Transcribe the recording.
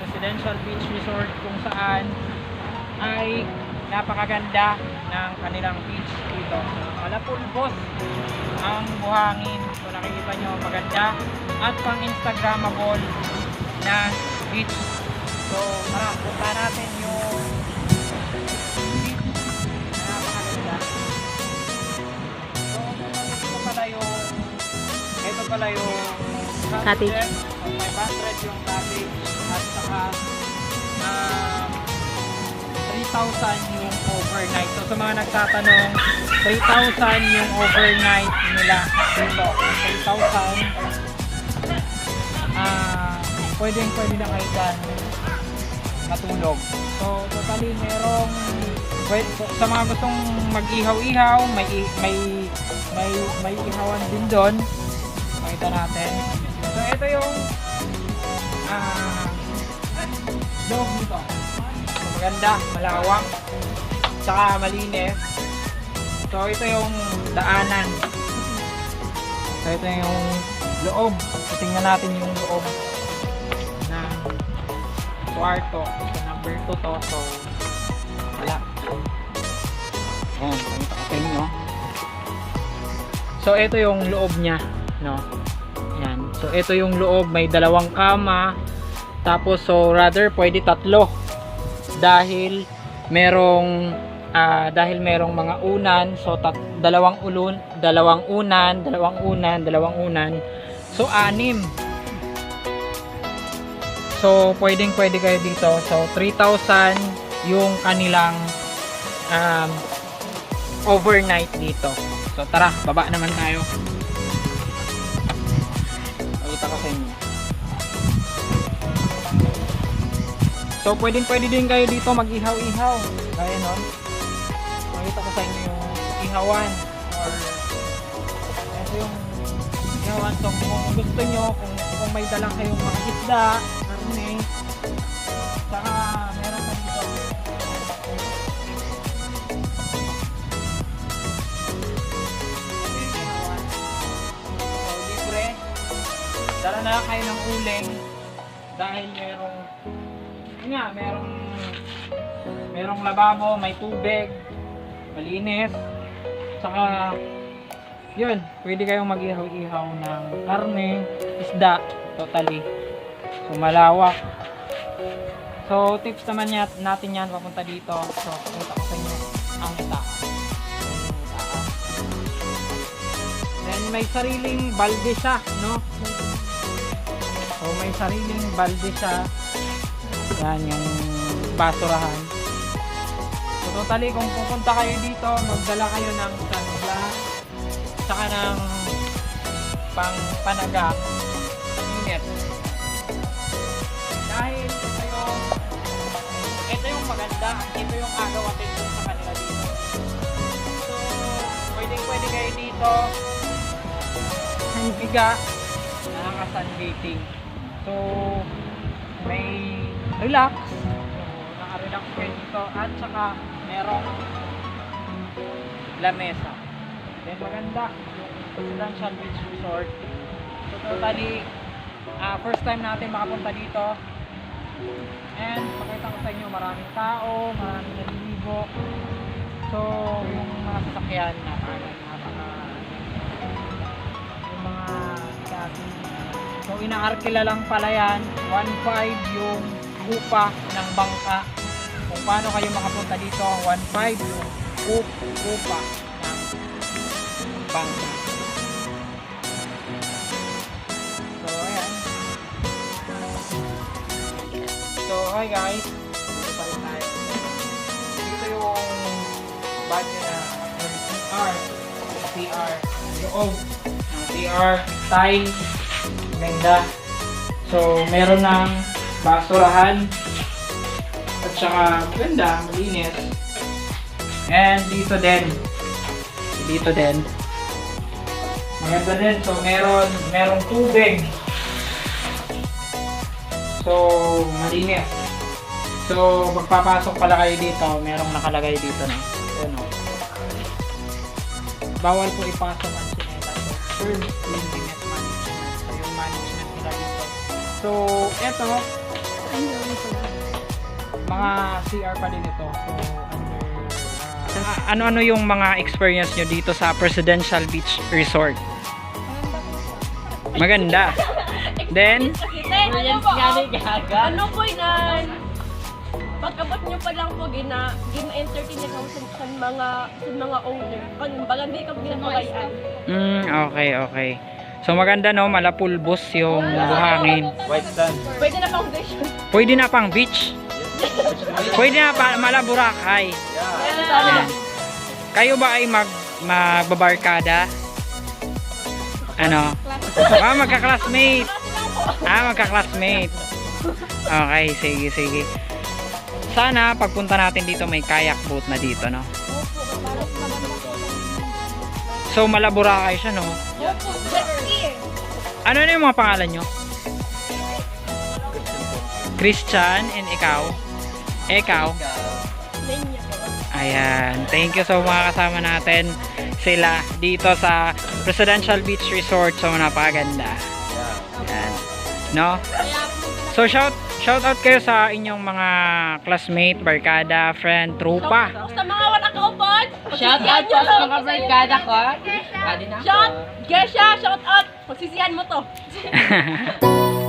Presidential Beach Resort kung saan ay napakaganda ng kanilang beach dito. Malapulbos ang buhangin. So nakikita nyo maganda at pang Instagrammable na beach. So tara, punta natin yung beach na napakaganda. So ito pala yung ito pala yung Cottage. So, 500 yung cottage saka um, 3,000 yung overnight. So sa mga nagtatanong, 3,000 yung overnight nila dito. 3,000 ah pwedeng pwede na kayo dyan matulog. So totally merong pwede, sa mga gustong mag-ihaw-ihaw, may may may may ihawan din doon. Makita natin. So ito loob nito. Maganda, malawak, saka malinis. So ito yung daanan. So ito yung loob. So, tingnan natin yung loob na kwarto. So number 2 to. So wala. Ayan, pakita ko sa inyo. So ito yung loob niya, no. Yan. So ito yung loob, may dalawang kama. Tapos so rather pwede tatlo dahil merong ah, dahil merong mga unan, so tat, dalawang ulun, dalawang unan, dalawang unan, dalawang unan. So anim. So pwedeng pwede kayo dito. So 3,000 yung kanilang um, overnight dito. So tara, baba naman tayo. So pwedeng pwede din kayo dito mag-ihaw-ihaw. Gaya nun. Pakita ko sa inyo yung ihawan. Or ito yung ihawan. So kung gusto nyo, kung, kung may dala kayong mga isda, karne, saka meron pa dito. So libre. Dala na kayo ng uling dahil merong nga, merong merong lababo, may tubig, malinis. Saka yun, pwede kayong mag-ihaw-ihaw ng karne, isda, totally. So malawak. So tips naman niya, natin yan papunta dito. So pakita ko sa inyo ang taas. Then may sariling balde siya, no? So may sariling balde siya. Yan yung basurahan. So totally kung pupunta kayo dito, magdala kayo ng sunglass, saka ng pang panaga, init. Dahil ito yung ito yung maganda, ito yung agaw attention sa kanila dito. So, pwede pwede kayo dito higa na naka-sunbathing. So, may relax. So, naka-relax kayo dito. At saka, merong lamesa. Then, maganda yung Presidential Beach Resort. So, totally, ah, first time natin makapunta dito. And, pakita ko sa inyo, maraming tao, maraming naliligo. So, yung mga sasakyan, napaka, napaka, yung mga dati. So inaarkila lang pala yan. 1.5 yung upa ng bangka. Kung paano kayo makapunta dito, 1.5 yung up- upa ng bangka. So ayan. So hi guys. Dito pa rin tayo. Dito yung banyo na CR. CR. Loob ng CR, tile, ganda. So, meron ng basurahan at saka ganda, malinis. And dito din. Dito din. Maganda din. So, meron, merong tubig. So, malinis. So, magpapasok pala kayo dito, merong nakalagay dito na. Ano. Bawal po ipasok ang sinela. So, serve cleanliness management. Yung management nila dito. So, eto, Mga CR pa din ito. So, under... ah, ano-ano yung mga experience nyo dito sa Presidential Beach Resort? Maganda. Then, nga ni Gaga. Ano po yan? Pagkabot nyo pa lang po, gina, gina-entertain kami sa, sa mga, sa mga owner. Kung baga hindi kami ginapagayan. mm, okay, okay. So maganda no, malapulbos yung buhangin. White sand. Pwede na foundation. Pwede na pang beach. Pwede na pa malaburakay. Na, Kayo ba ay mag magbabarkada? Ano? Ah, magka-classmate. Ah, magka-classmate. Okay, sige, sige. Sana pagpunta natin dito may kayak boat na dito, no? So, malaburakay siya, no? Ano na yung mga pangalan nyo? Christian and ikaw? Ikaw? Ayan. Thank you so mga kasama natin sila dito sa Presidential Beach Resort. So, napakaganda. Ayan. No? So, shout shout out kayo sa inyong mga classmate, barkada, friend, trupa. sa mga wala kaupon. Shout out po sa mga barkada ko. Adi na Shout! Gesha, shout out! Pagsisihan mo to.